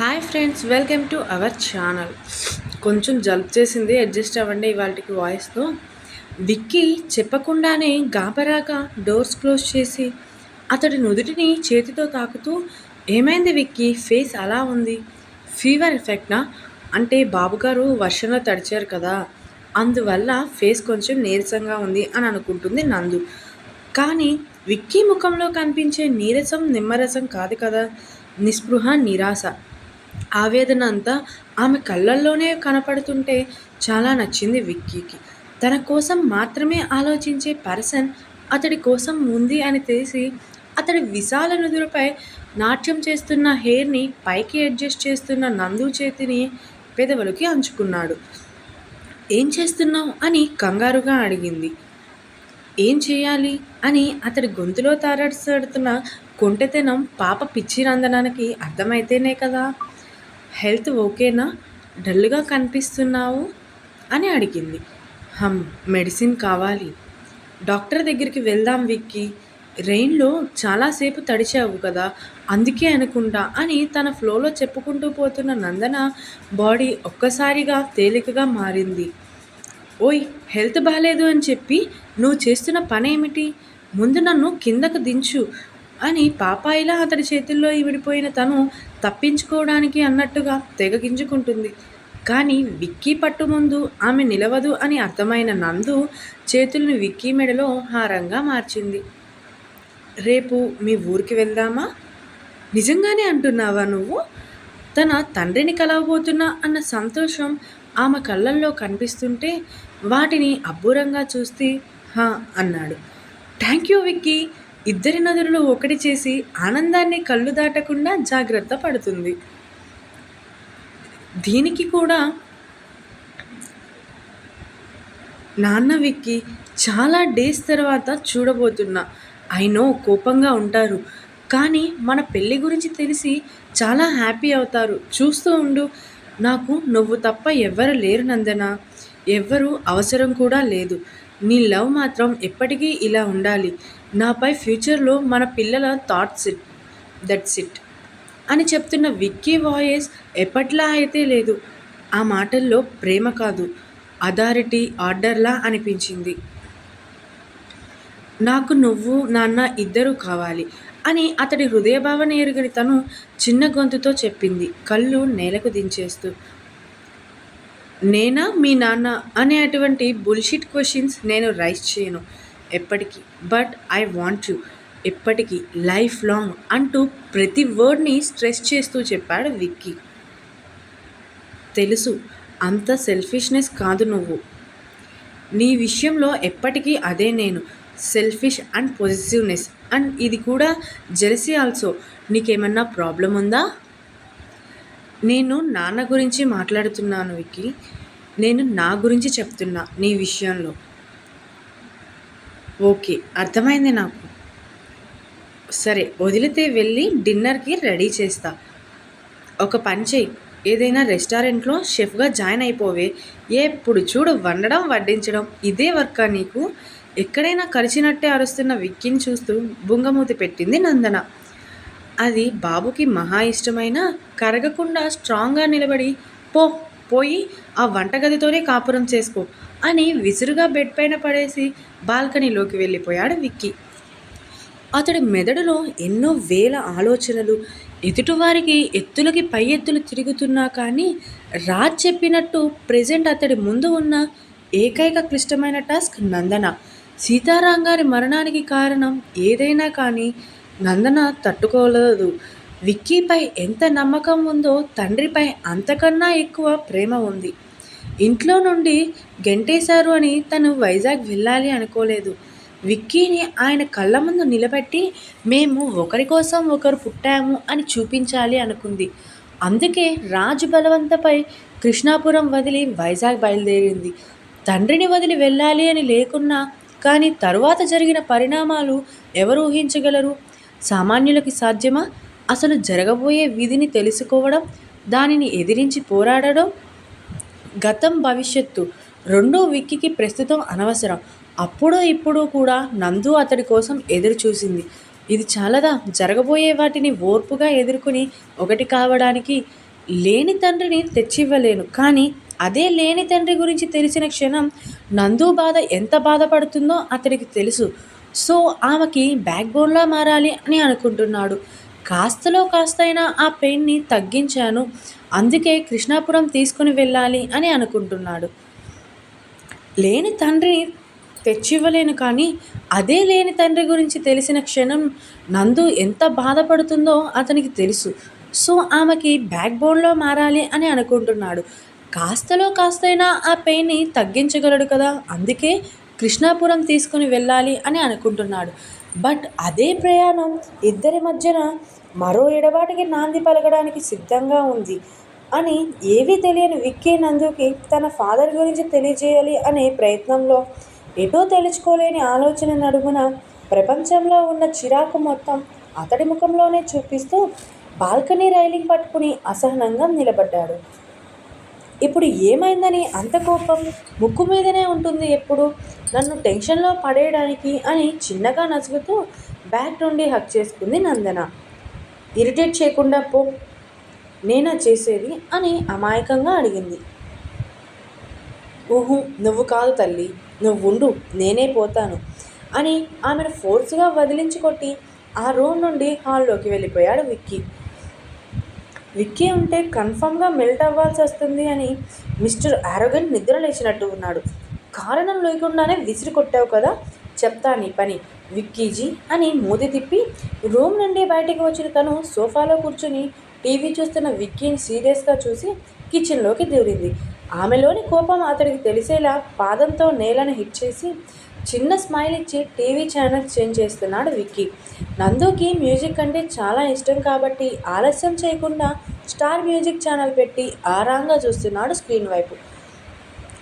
Hi friends welcome to our channel కొంచెం జలుబు చేసింది అడ్జస్ట్ అవ్వండి ఇవాళకి వాయిస్తో విక్కీ చెప్పకుండానే గాబరాగా డోర్స్ క్లోజ్ చేసి అతడి నుదుటిని చేతితో తాకుతూ ఏమైంది విక్కీ? ఫేస్ అలా ఉంది. ఫీవర్ ఎఫెక్ట్నా అంటే బాబుగారు వర్షంలో తడిచారు కదా. అందువల్ల ఫేస్ కొంచెం నీరసంగా ఉంది అని అనుకుంటుంది నందు. కానీ విక్కీ ముఖంలో కనిపించే నీరసం నిమ్మరసం కాదు కదా. నిస్పృహ నిరాశ. ఆవేదన అంతా ఆమె కళ్ళల్లోనే కనపడుతుంటే చాలా నచ్చింది విక్కీకి. తన కోసం మాత్రమే ఆలోచించే పర్సన్ అతడి కోసం ఉంది అని తెలిసి అతడి విశాల నుదురుపై నాట్యం చేస్తున్న హెయిర్ని పైకి అడ్జస్ట్ చేస్తున్న నందు చేతిని పెదవులకి అంచుకున్నాడు. ఏం చేస్తున్నావు? అని కంగారుగా అడిగింది. ఏం చేయాలి? అని అతడి గొంతులో తారాడుతున్న కొంటెతనం పాప పిచ్చి రందనానికి అర్థమైతేనే కదా. హెల్త్ ఓకేనా? డల్గా కనిపిస్తున్నావు? అని అడిగింది. హమ్ మెడిసిన్ కావాలి. డాక్టర్ దగ్గరికి వెళ్దాం విక్కి. రెయిన్లో చాలాసేపు తడిచావు కదా అందుకే అనుకుంటా అని తన ఫ్లోలో చెప్పుకుంటూ పోతున్న నందన బాడీ ఒక్కసారిగా తేలికగా మారింది. ఓయ్ హెల్త్ బాగాలేదు అని చెప్పి నువ్వు చేస్తున్న పని ఏమిటి ముందు నన్ను కిందకు దించు అని పాపాయిలా అతడి చేతుల్లో విడిపోయిన తను తప్పించుకోవడానికి అన్నట్టుగా తెగగించుకుంటుంది కానీ విక్కీ పట్టు ముందు ఆమె నిలవదు అని అర్థమైన నందు చేతులను విక్కీ మెడలో హారంగా మార్చింది. రేపు మీ ఊరికి వెళ్దామా? నిజంగానే అంటున్నావా నువ్వు? తన తండ్రిని కలవబోతున్నా అన్న సంతోషం ఆమె కళ్ళల్లో కనిపిస్తుంటే వాటిని అబ్బురంగా చూస్తే హా అన్నాడు. Thank you Vicky. ఇద్దరి నదులను ఒకటి చేసి ఆనందాన్ని కళ్ళు దాటకుండా జాగ్రత్త పడుతుంది. దీనికి కూడా నాన్న విక్కి చాలా డేస్ తర్వాత చూడబోతున్నా. అయినో కోపంగా ఉంటారు. కానీ మన పెళ్ళి గురించి తెలిసి చాలా హ్యాపీ అవుతారు. చూస్తూ ఉండు. నాకు నువ్వు తప్ప ఎవ్వరు లేరు నందన. ఎవ్వరు అవసరం కూడా లేదు. నీ లవ్ మాత్రం ఎప్పటికీ ఇలా ఉండాలి. నాపై ఫ్యూచర్లో మన పిల్లల థాట్స్ ఇట్ దట్స్ ఇట్ అని చెప్తున్న విక్కీ వాయిస్ ఎప్పట్లా అయితే లేదు. ఆ మాటల్లో ప్రేమ కాదు అథారిటీ ఆర్డర్లా అనిపించింది. నాకు నువ్వు నాన్న ఇద్దరూ కావాలి అని అతడి హృదయభావన ఎరుగని తను చిన్న గొంతుతో చెప్పింది కళ్ళు నేలకు దించేస్తూ. నేనా మీ నాన్న అనే అటువంటి బుల్షిట్ క్వశ్చన్స్ నేను రైస్ చేయను ఎప్పటికీ. బట్ ఐ వాంట్ యు ఎప్పటికీ లైఫ్ లాంగ్ అంటూ ప్రతి వర్డ్ని స్ట్రెస్ చేస్తూ చెప్పాడు విక్కీ. తెలుసు అంత సెల్ఫిష్నెస్ కాదు నువ్వు. నీ విషయంలో ఎప్పటికీ అదే నేను సెల్ఫిష్ అండ్ పాజిటివ్నెస్ అండ్ ఇది కూడా జెలసీ ఆల్సో నీకేమన్నా ప్రాబ్లం ఉందా? నేను నాన్న గురించి మాట్లాడుతున్నాను వికి నేను నా గురించి చెప్తున్నా నీ విషయంలో. ఓకే అర్థమైంది నాకు. సరే వదిలితే వెళ్ళి డిన్నర్కి రెడీ చేస్తా. ఒక పని చేయి. ఏదైనా రెస్టారెంట్లో షెఫ్గా జాయిన్ అయిపోవే. ఎప్పుడు చూడు వండడం వడ్డించడం ఇదే వర్కా నీకు? ఎక్కడైనా కలిసినట్టే అరుస్తున్న విక్కిని చూస్తూ బుంగమూతి పెట్టింది నందన. అది బాబుకి మహా ఇష్టమైన కరగకుండా స్ట్రాంగ్గా నిలబడి పో పోయి ఆ వంటగదితోనే కాపురం చేసుకో అని విసురుగా బెడ్ పైన పడేసి బాల్కనీలోకి వెళ్ళిపోయాడు విక్కీ. అతడి మెదడులో ఎన్నో వేల ఆలోచనలు. ఎదుటివారికి ఎత్తులకి పై ఎత్తులు తిరుగుతున్నా కానీ రాజ్ చెప్పినట్టు ప్రజెంట్ అతడి ముందు ఉన్న ఏకైక క్లిష్టమైన టాస్క్ నందన. సీతారాం గారి మరణానికి కారణం ఏదైనా కానీ నందన తట్టుకోలేదు. విక్కీపై ఎంత నమ్మకం ఉందో తండ్రిపై అంతకన్నా ఎక్కువ ప్రేమ ఉంది. ఇంట్లో నుండి గెంటేశారు అని తను వైజాగ్ వెళ్ళాలి అనుకోలేదు. విక్కీని ఆయన కళ్ళ ముందు నిలబెట్టి మేము ఒకరి కోసం ఒకరు పుట్టాము అని చూపించాలి అనుకుంది. అందుకే రాజు బలవంతపై కృష్ణాపురం వదిలి వైజాగ్ బయలుదేరింది. తండ్రిని వదిలి వెళ్ళాలి అని లేకున్నా కానీ తరువాత జరిగిన పరిణామాలు ఎవరు ఊహించగలరు? సామాన్యులకి సాధ్యమా? అసలు జరగబోయే విధిని తెలుసుకోవడం దానిని ఎదిరించి పోరాడడం? గతం భవిష్యత్తు రెండో విక్కీకి ప్రస్తుతం అనవసరం. అప్పుడు ఇప్పుడు కూడా నందు అతడి కోసం ఎదురు చూసింది ఇది చాలదా? జరగబోయే వాటిని ఓర్పుగా ఎదుర్కొని ఒకటి కావడానికి లేని తండ్రిని తెచ్చివ్వలేను. కానీ అదే లేని తండ్రి గురించి తెలిసిన క్షణం నందు బాధ ఎంత బాధపడుతుందో అతడికి తెలుసు. సో ఆమెకి బ్యాక్ బోన్లా మారాలి అని అనుకుంటున్నాడు. కాస్తలో కాస్తైనా ఆ పెయిన్ని తగ్గించాను. అందుకే కృష్ణాపురం తీసుకుని వెళ్ళాలి అని అనుకుంటున్నాడు. లేని తండ్రిని తెచ్చివ్వలేను కానీ అదే లేని తండ్రి గురించి తెలిసిన క్షణం నందు ఎంత బాధపడుతుందో అతనికి తెలుసు. సో ఆమెకి బ్యాక్ బోన్లో మారాలి అని అనుకుంటున్నాడు. కాస్తలో కాస్తైనా ఆ పెయిన్ని తగ్గించగలడు కదా. అందుకే కృష్ణాపురం తీసుకుని వెళ్ళాలి అని అనుకుంటున్నాడు. బట్ అదే ప్రయాణం ఇద్దరి మధ్యన మరో ఎడబాటికి నాంది పలకడానికి సిద్ధంగా ఉంది అని ఏవీ తెలియని విక్కీ నందుకి తన ఫాదర్ గురించి తెలియజేయాలి అనే ప్రయత్నంలో ఎటో తెలుసుకోలేని ఆలోచన నడుమున ప్రపంచంలో ఉన్న చిరాకు మొత్తం అతడి ముఖంలోనే చూపిస్తూ బాల్కనీ రైలింగ్ పట్టుకుని అసహనంగా నిలబడ్డాడు. ఇప్పుడు ఏమైందని అంత కోపం ముక్కు మీదనే ఉంటుంది ఎప్పుడు? నన్ను టెన్షన్లో పడేయడానికి అని చిన్నగా నసుగుతూ బ్యాక్ నుండి హక్ చేసుకుంది నందన. ఇరిటేట్ చేయకుండా పో నేనా చేసేది? అని అమాయకంగా అడిగింది. ఊహు నువ్వు కాదు తల్లి నువ్వు ఉండు నేనే పోతాను అని ఆమెను ఫోర్స్గా వదిలించుకొట్టి ఆ రూమ్ నుండి హాల్లోకి వెళ్ళిపోయాడు విక్కీ. విక్కీ ఉంటే కన్ఫామ్గా మెల్ట్ అవ్వాల్సి వస్తుంది అని మిస్టర్ ఆరోగెంట్ నిద్ర లేచినట్టు ఉన్నాడు. కారణం లేకుండానే విసిరి కొట్టావు కదా చెప్తా నీ పని. విక్కీజీ అని మూతి తిప్పి రూమ్ నుండి బయటికి వచ్చిన తను సోఫాలో కూర్చుని టీవీ చూస్తున్న విక్కీని సీరియస్గా చూసి కిచెన్లోకి దూరింది. ఆమెలోని కోపం అతడికి తెలిసేలా పాదంతో నేలను హిట్ చేసి చిన్న స్మైల్ ఇచ్చి టీవీ ఛానల్ చేంజ్ చేస్తున్నాడు విక్కీ. నందుకి మ్యూజిక్ అంటే చాలా ఇష్టం కాబట్టి ఆలస్యం చేయకుండా స్టార్ మ్యూజిక్ ఛానల్ పెట్టి ఆరాంగా చూస్తున్నాడు స్క్రీన్ వైపు.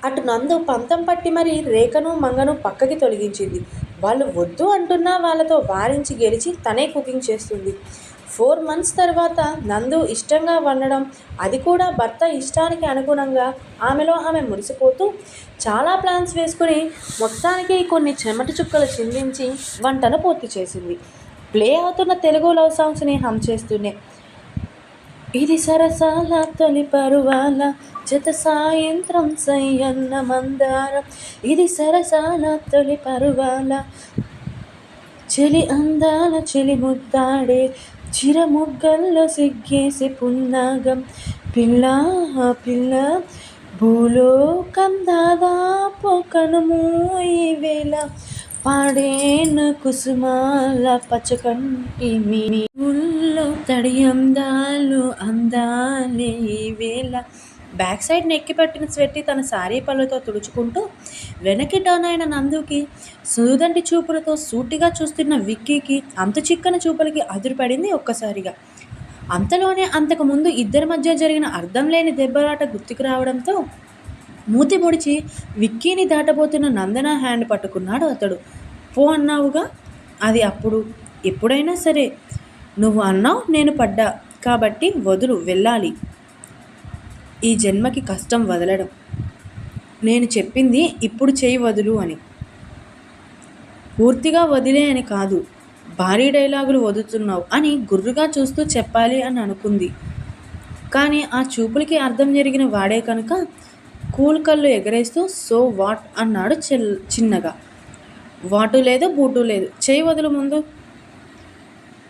అటు నందు పంతం పట్టి మరి రేఖను మంగను పక్కకి తొలగించింది. వాళ్ళు వద్దు అంటున్నా వాళ్ళతో వారించి గెలిచి తనే కుకింగ్ చేస్తుంది. ఫోర్ మంత్స్ తర్వాత నందు ఇష్టంగా వండడం అది కూడా భర్త ఇష్టానికి అనుగుణంగా ఆమెలో ఆమె మురిసిపోతూ చాలా ప్లాన్స్ వేసుకుని మొత్తానికి కొన్ని చెమటి చుక్కలు చిందించి వంటను పూర్తి చేసింది. ప్లే అవుతున్న తెలుగు లవ్ సాంగ్స్ని హమ్ చేస్తూనే ఇది సరసాల తొలి పరువాల జత సాయంత్రం సయ్యన్న మందారం. ఇది సరసాల తొలి పరువాల చెలి అందాల చెలి ముద్దాడే చిరముగ్గల్లో సిగ్గేసి పున్నాగం. పిల్ల పిల్ల భూలోకం దాదాపు కనుమూయి వేళ. పాడేన కుసుమాల పచ్చకంటి మీ ఊళ్ళో తడి అందాలు అందాలే ఈ వేళ. బ్యాక్ సైడ్ నెక్కి పట్టిన స్వెట్టి తన సారీ పళ్ళతో తుడుచుకుంటూ వెనక్కి టర్న్ అయిన నందుకి సూదంటి చూపులతో సూటిగా చూస్తున్న విక్కీకి అంత చిక్కన చూపులకి అదురుపడింది ఒక్కసారిగా. అంతలోనే అంతకుముందు ఇద్దరి మధ్య జరిగిన అర్థం లేని దెబ్బలాట గుర్తుకు రావడంతో మూతి ముడిచి విక్కీని దాటబోతున్న నందన హ్యాండ్ పట్టుకున్నాడు అతడు. పో అన్నావుగా? అది అప్పుడు ఎప్పుడైనా సరే. నువ్వు అన్నావు నేను పడ్డా. కాబట్టి వదులు వెళ్ళాలి. ఈ జన్మకి కష్టం వదలడం. నేను చెప్పింది ఇప్పుడు చేయి వదులు అని. పూర్తిగా వదిలే అని కాదు భారీ డైలాగులు వదులుతున్నావు అని గుర్రుగా చూస్తూ చెప్పాలి అని అనుకుంది. కానీ ఆ చూపులకి అర్థం జరిగిన వాడే కనుక కూల్ కళ్ళు ఎగరేస్తూ సో వాట్? అన్నాడు చెల్ చిన్నగా. వాటు లేదు బూటు లేదు. చేయి వదులు ముందు.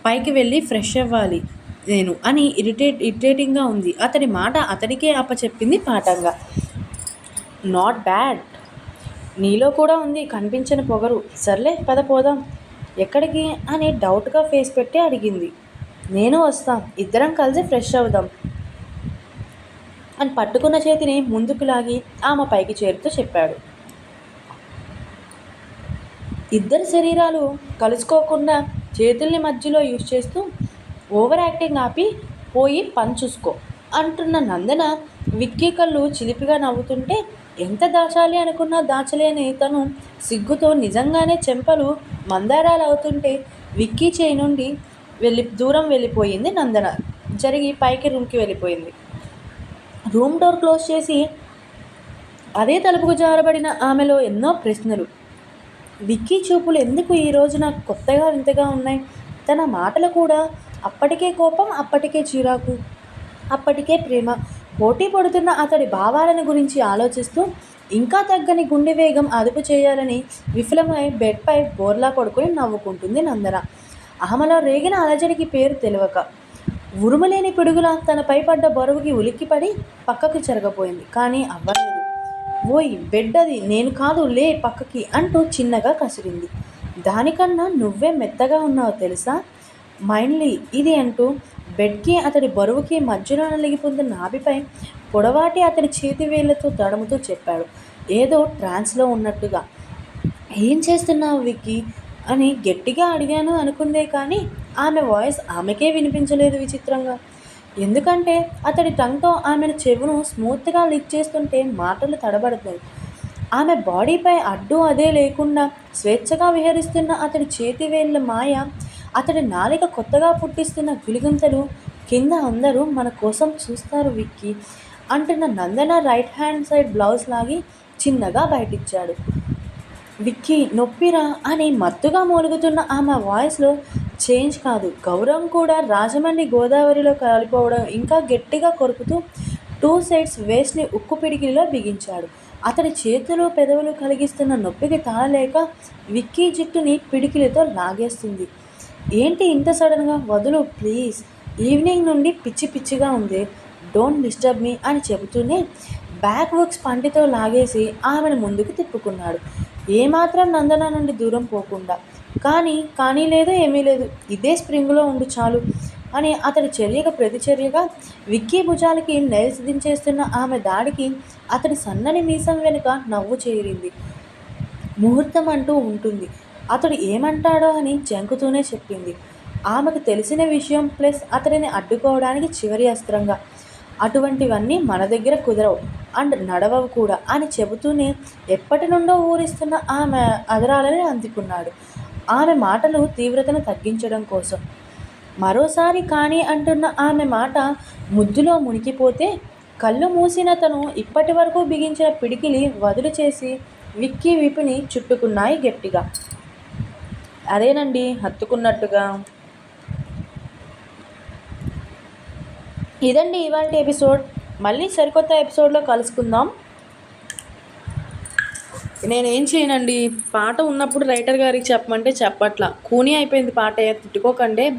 పైకి వెళ్ళి ఫ్రెష్ అవ్వాలి. నేను అని ఇరిటేట్ ఇరిటేటింగ్గా ఉంది. అతని మాట అతడికే అప్పచెప్పింది పాఠంగా. నాట్ బ్యాడ్ నీలో కూడా ఉంది కనిపించని పొగరు. సర్లే పద పోదాం. ఎక్కడికి? అని డౌట్గా ఫేస్ పెట్టి అడిగింది. నేను వస్తాం ఇద్దరం కలిసి ఫ్రెష్ అవుదాం అని పట్టుకున్న చేతిని ముందుకు లాగి ఆమె పైకి చేరుతూ చెప్పాడు. ఇద్దరి శరీరాలు కలుసుకోకుండా చేతుల్ని మధ్యలో యూజ్ చేస్తూ ఓవర్ యాక్టింగ్ ఆపి పోయి పని చూసుకో అంటున్న నందన విక్కీ కళ్ళు చిలిపిగా నవ్వుతుంటే ఎంత దాచాలి అనుకున్నా దాచలేని తను సిగ్గుతో నిజంగానే చెంపలు మందారాలు అవుతుంటే విక్కీ చేయి నుండి వెళ్ళి దూరం వెళ్ళిపోయింది నందన. జరిగి పైకి రూమ్కి వెళ్ళిపోయింది. రూమ్ డోర్ క్లోజ్ చేసి అదే తలుపుకు జారబడిన ఆమెలో ఎన్నో ప్రశ్నలు. విక్కీ చూపులు ఎందుకు ఈ రోజున కొత్తగా వింతగా ఉన్నాయి? తన మాటలు కూడా అప్పటికే కోపం అప్పటికే చిరాకు అప్పటికే ప్రేమ. పోటీ పడుతున్న అతడి భావాలను గురించి ఆలోచిస్తూ ఇంకా తగ్గని గుండె వేగం అదుపు చేయాలని విఫలమై బెడ్పై బోర్లా పడుకొని నవ్వుకుంటుంది నందన. అహమలో రేగిన అలజడికి పేరు తెలియక ఉరుమలేని పిడుగులా తనపై పడ్డ బరువుకి ఉలిక్కిపడి పక్కకు చెరగపోయింది కానీ అవ్వలేదు. ఓయ్ బెడ్ అది నేను కాదు లే పక్కకి అంటూ చిన్నగా కసిరింది. దానికన్నా నువ్వే మెత్తగా ఉన్నావు తెలుసా? మైండ్లీ ఇది అంటూ బెడ్కి అతడి బరువుకి మధ్యలో నలిగిపోతున్న నాభిపై పొడవాటి అతడి చేతి వేళ్ళతో తడుముతూ చెప్పాడు. ఏదో ట్రాన్స్లో ఉన్నట్టుగా. ఏం చేస్తున్నావు విక్కీ? అని గట్టిగా అడిగాను అనుకుందే కానీ ఆమె వాయిస్ ఆమెకే వినిపించలేదు విచిత్రంగా. ఎందుకంటే అతడి టంగ్తో ఆమెను చెవును స్మూత్గా లిక్ చేస్తుంటే మాటలు తడబడతాయి. ఆమె బాడీపై అడ్డు అదే లేకుండా స్వేచ్ఛగా విహరిస్తున్న అతడి చేతి వేళ్ళ మాయ అతడి నాలిక కొత్తగా పుట్టిస్తున్న గులిగంతలు కింద అందరూ మన కోసం చూస్తారు విక్కీ అంటున్న Nandana right hand side blouse లాగి చిన్నగా బయటిచ్చాడు. విక్కీ నొప్పిరా అని మత్తుగా మూలుగుతున్న ఆమె వాయిస్లో చేంజ్ కాదు. గౌరవం కూడా రాజమండ్రి గోదావరిలో కలిపోవడం ఇంకా గట్టిగా కొరుకుతూ టూ సైడ్స్ వేస్ట్ని ఉక్కు పిడికిలిలో బిగించాడు. అతడి చేతులు పెదవులు కలిగిస్తున్న నొప్పికి తాళలేక విక్కీ జుట్టుని పిడికిలితో లాగేస్తుంది. ఏంటి ఇంత సడన్గా? వదులు ప్లీజ్. ఈవినింగ్ నుండి పిచ్చి పిచ్చిగా ఉంది. డోంట్ డిస్టర్బ్ మీ అని చెబుతూనే బ్యాక్ వర్క్స్ పంటితో లాగేసి ఆమెను ముందుకు తిప్పుకున్నాడు. ఏమాత్రం నందన నుండి దూరం పోకుండా. కానీ కానీ లేదు ఏమీ లేదు. ఇదే స్ప్రింగ్లో ఉండు చాలు అని అతడి చర్యగా ప్రతిచర్యగా విక్కీ భుజాలకి నైల్స్ దించేస్తున్న ఆమె దాడికి అతడి సన్నని మీసం వెనుక నవ్వు చేరింది. ముహూర్తం అంటూ ఉంటుంది. అతడు ఏమంటాడో అని జంకుతూనే చెప్పింది. ఆమెకు తెలిసిన విషయం ప్లస్ అతడిని అడ్డుకోవడానికి చివరి అస్త్రంగా. అటువంటివన్నీ మన దగ్గర కుదరవు. అండ్ నడవవు కూడా అని చెబుతూనే ఎప్పటి నుండో ఊరిస్తున్న ఆమె అదరాలని అందుకున్నాడు. ఆమె మాటలు తీవ్రతను తగ్గించడం కోసం. మరోసారి కానీ అంటున్న ఆమె మాట ముద్దులో మునిగిపోతే కళ్ళు మూసిన తను ఇప్పటి వరకు బిగించిన పిడికిలి వదులు చేసి విక్కీ విపిని చుట్టుకున్నాయి గట్టిగా. అదేనండి హత్తుకున్నట్టుగా. ఇదండి ఇవాళ ఎపిసోడ్. మళ్ళీ సరికొత్త ఎపిసోడ్లో కలుసుకుందాం. నేనేం చేయనండి పాట ఉన్నప్పుడు రైటర్ గారికి చెప్పమంటే చెప్పట్లా. కూని అయిపోయింది పాట తిట్టుకోకండి.